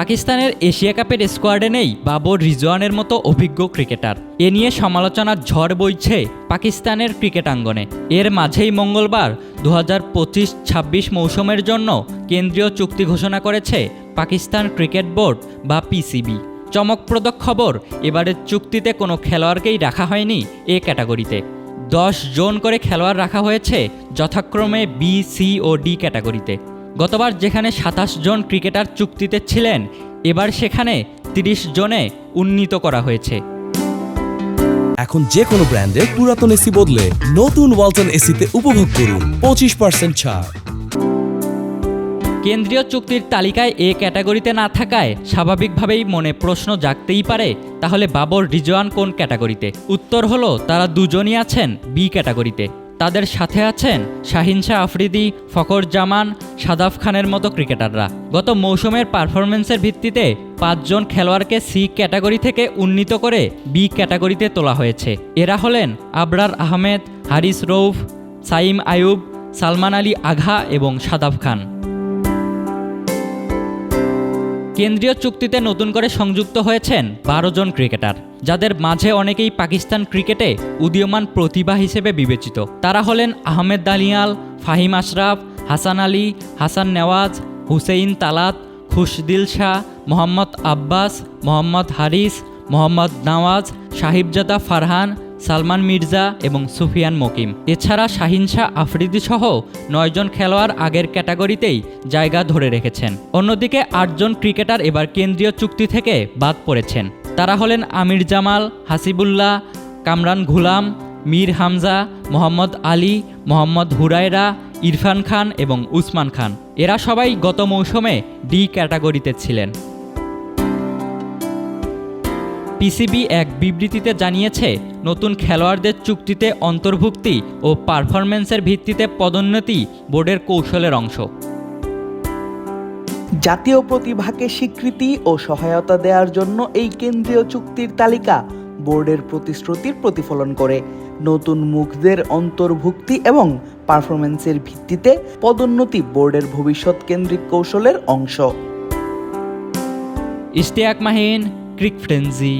পাকিস্তানের এশিয়া কাপের স্কোয়াডে নেই বাবর রিজওয়ানের মতো অভিজ্ঞ ক্রিকেটার। এ নিয়ে সমালোচনার ঝড় বইছে পাকিস্তানের ক্রিকেটাঙ্গনে এর মাঝেই মঙ্গলবার দু হাজার পঁচিশ ছাব্বিশ মৌসুমের জন্য কেন্দ্রীয় চুক্তি ঘোষণা করেছে পাকিস্তান ক্রিকেট বোর্ড বা পিসিবি। চমকপ্রদ খবর, এবারের চুক্তিতে কোনো খেলোয়াড়কেই রাখা হয়নি এ ক্যাটাগরিতে। দশ জন করে খেলোয়াড় রাখা হয়েছে যথাক্রমে বি, সি ও ডি ক্যাটাগরিতে। গতবার যেখানে সাতাশ জন ক্রিকেটার চুক্তিতে ছিলেন এবার সেখানে তিরিশ জনে উন্নীত করা হয়েছে। এখন যে কোনো ব্র্যান্ডের পুরাতন এসি বদলে নতুন ওয়ালটন এসিতে উপভোগ করুন পঁচিশ পার্সেন্ট ছাড়। কেন্দ্রীয় চুক্তির তালিকায় এ ক্যাটাগরিতে না থাকায় স্বাভাবিকভাবেই মনে প্রশ্ন জাগতেই পারে তাহলে বাবর রিজওয়ান কোন ক্যাটাগরিতে? উত্তর হলো তারা দুজনই আছেন বি ক্যাটাগরিতে। তাদের সাথে আছেন শাহিন শাহ আফ্রিদি ফকর জামান, সাদাফ খানের মতো ক্রিকেটাররা। গত মৌসুমের পারফরমেন্সের ভিত্তিতে পাঁচজন খেলোয়াড়কে সি ক্যাটাগরি থেকে উন্নীত করে বি ক্যাটাগরিতে তোলা হয়েছে। এরা হলেন আবরার আহমেদ, হারিস রৌফ, সাইম আয়ুব, সালমান আলী আঘা এবং সাদাফ খান। কেন্দ্রীয় চুক্তিতে নতুন করে সংযুক্ত হয়েছেন বারো জন ক্রিকেটার। যাদের মাঝে অনেকেই পাকিস্তান ক্রিকেটে উদীয়মান প্রতিভা হিসেবে বিবেচিত। তারা হলেন আহমেদ দালিয়াল ফাহিম আশরাফ, হাসান আলী, হাসান নেওয়াজ, হুসেইন তালাত, খুশদিল শাহ, মোহাম্মদ আব্বাস, মোহাম্মদ হারিস, মোহাম্মদ নওয়াজ, সাহিবজাদা ফারহান, সালমান মির্জা এবং সুফিয়ান মকিম। এছাড়া শাহিন শাহ আফ্রিদি সহ নয়জন খেলোয়াড় আগের ক্যাটাগরিতেই জায়গা ধরে রেখেছেন। অন্যদিকে আটজন ক্রিকেটার এবার কেন্দ্রীয় চুক্তি থেকে বাদ পড়েছেন। তারা হলেন আমির জামাল, হাসিবুল্লাহ, কামরান ঘুলাম, মীর হামজা, মোহাম্মদ আলী, মোহাম্মদ হুরায়রা, ইরফান খান এবং উসমান খান। এরা সবাই গত মৌসুমে ডি ক্যাটাগরিতে ছিলেন। পিসিবি এক বিবৃতিতে জানিয়েছে, নতুন খেলোয়াড়দের চুক্তিতে অন্তর্ভুক্তি ও পারফরম্যান্সের ভিত্তিতে পদোন্নতি বোর্ডের কৌশলের অংশ। জাতীয় প্রতিভাকে স্বীকৃতি ও সহায়তা দেওয়ার জন্য এই কেন্দ্রীয় চুক্তির তালিকা বোর্ডের প্রতিশ্রুতির প্রতিফলন করে। নতুন মুখদের অন্তর্ভুক্তি এবং পারফরমেন্সের ভিত্তিতে পদোন্নতি বোর্ডের ভবিষ্যৎ কেন্দ্রিক কৌশলের অংশ। ইশতিয়াক মাহিন, ক্রিক ফ্রেন্সি।